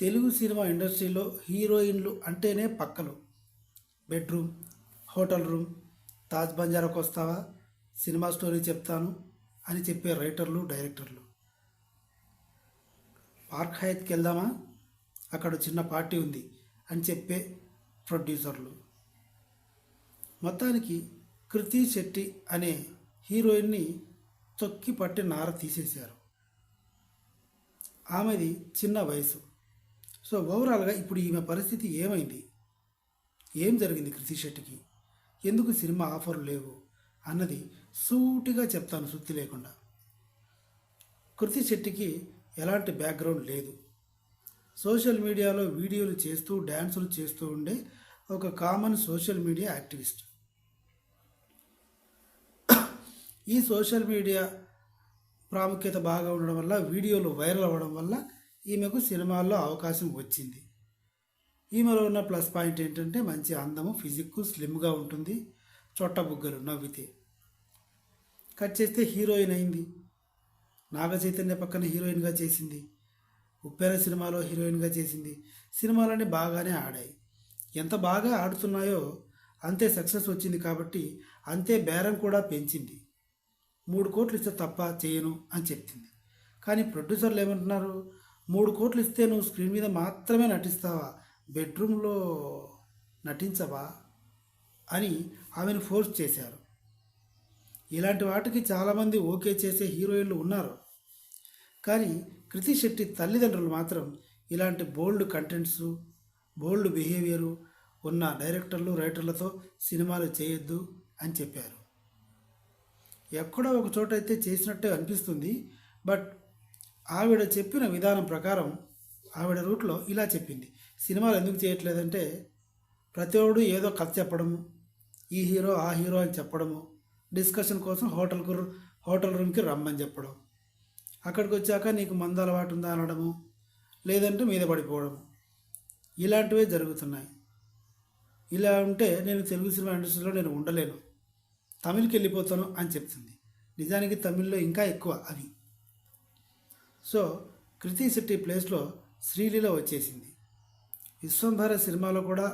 Telugu cinema ఇండస్ట్రీలో హీరోయిన్లు అంటేనే పక్కలు. బెడ్రూమ్ హోటల్ రూమ్ తాజ్ బంజారాకు వస్తావా? సినిమా స్టోరీ చెప్తాను అని చెప్పే రైటర్లు డైరెక్టర్లు. పార్క్ హైత్కి వెళ్దామా? అక్కడ చిన్న పార్టీ ఉంది అని చెప్పే ప్రొడ్యూసర్లు. మొత్తానికి కృతి శెట్టి అనే హీరోయిన్ని తొక్కి పట్టి నార తీసేశారు. ఆమెది చిన్న వయసు. సో ఓవరాల్గా ఇప్పుడు ఈమె పరిస్థితి ఏమైంది? ఏం జరిగింది కృతి శెట్టికి? ఎందుకు సినిమా ఆఫర్లు లేవు? అన్నది సూటిగా చెప్తాను సుత్తి లేకుండా. కృతి శెట్టికి ఎలాంటి బ్యాక్గ్రౌండ్ లేదు. సోషల్ మీడియాలో వీడియోలు చేస్తూ డ్యాన్సులు చేస్తూ ఉండే ఒక కామన్ సోషల్ మీడియా యాక్టివిస్ట్. ఈ సోషల్ మీడియా ప్రాముఖ్యత బాగా ఉండడం వల్ల వీడియోలు వైరల్ అవ్వడం వల్ల ఈమెకు సినిమాల్లో అవకాశం వచ్చింది. ఈమెలో ఉన్న ప్లస్ పాయింట్ ఏంటంటే మంచి అందము ఫిజిక్ స్లిమ్గా ఉంటుంది చొట్ట బుగ్గలు నవ్వితే. కట్ చేస్తే హీరోయిన్ అయింది. నాగ చైతన్య పక్కన హీరోయిన్గా చేసింది. ఉప్పేర సినిమాలో హీరోయిన్గా చేసింది. సినిమాలన్నీ బాగానే ఆడాయి. ఎంత బాగా ఆడుతున్నాయో అంతే సక్సెస్ వచ్చింది కాబట్టి అంతే బేరం కూడా పెంచింది. మూడు కోట్లు ఇస్తే తప్ప చేయను అని చెప్తుంది కానీ ప్రొడ్యూసర్లు ఏమంటున్నారు? మూడు కోట్లు ఇస్తే నువ్వు స్క్రీన్ మీద మాత్రమే నటిస్తావా? బెడ్రూమ్లో నటించవా? అని ఆమెను ఫోర్స్ చేశారు. ఇలాంటి వాటికి చాలామంది ఓకే చేసే హీరోయిన్లు ఉన్నారు. కానీ కృతి శెట్టి తల్లిదండ్రులు మాత్రం ఇలాంటి బోల్డ్ కంటెంట్స్ బోల్డ్ బిహేవియరు ఉన్న డైరెక్టర్లు రైటర్లతో సినిమాలు చేయొద్దు అని చెప్పారు. ఎక్కడో ఒక చోట అయితే చేసినట్టే అనిపిస్తుంది బట్ ఆవిడ చెప్పిన విధానం ప్రకారం ఆవిడ రూట్లో ఇలా చెప్పింది. సినిమాలు ఎందుకు చేయట్లేదంటే ప్రతి ఏదో కథ చెప్పడము ఈ హీరో ఆ హీరో అని చెప్పడము డిస్కషన్ కోసం హోటల్కు హోటల్ రూమ్కి రమ్మని చెప్పడం అక్కడికి వచ్చాక నీకు మంద అలవాటు ఉందా అనడము లేదంటే మీద పడిపోవడము ఇలాంటివే జరుగుతున్నాయి. ఇలా ఉంటే నేను తెలుగు సినిమా ఇండస్ట్రీలో నేను ఉండలేను. తమిళ్కి వెళ్ళిపోతాను అని చెప్తుంది. నిజానికి తమిళ్ళో ఇంకా ఎక్కువ అవి. సో కృతి శెట్టి ప్లేస్లో శ్రీలీల వచ్చేసింది. విశ్వంభర సినిమాలో కూడా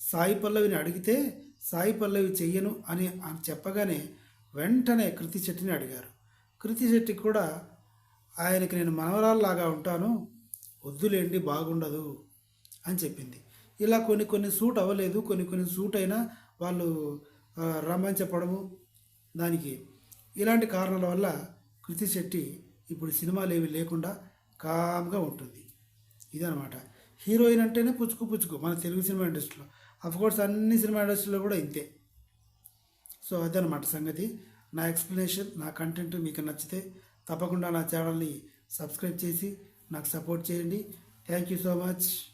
సాయి పల్లవిని అడిగితే సాయి పల్లవి చెయ్యను అని అని చెప్పగానే వెంటనే కృతి శెట్టిని అడిగారు. కృతి శెట్టి కూడా ఆయనకి నేను మనవరాల్లాగా ఉంటాను వద్దులేండి బాగుండదు అని చెప్పింది. ఇలా కొన్ని కొన్ని సూట్ అవ్వలేదు కొన్ని కొన్ని సూట్ అయినా వాళ్ళు రమ్మని చెప్పడము దానికి. ఇలాంటి కారణాల వల్ల కృతి శెట్టి ఇప్పుడు సినిమాలు ఏవి లేకుండా కామ్గా ఉంటుంది. ఇదనమాట హీరోయిన్ అంటేనే పుచ్చుకు పుచ్చుకు మన తెలుగు సినిమా ఇండస్ట్రీలో. అఫ్కోర్స్ అన్ని సినిమా ఇండస్ట్రీలో కూడా ఇంతే. సో అదనమాట సంగతి. నా ఎక్స్ప్లెనేషన్ నా కంటెంట్ మీకు నచ్చితే తప్పకుండా నా ఛానల్ని సబ్స్క్రైబ్ చేసి నాకు సపోర్ట్ చేయండి. Thank you so much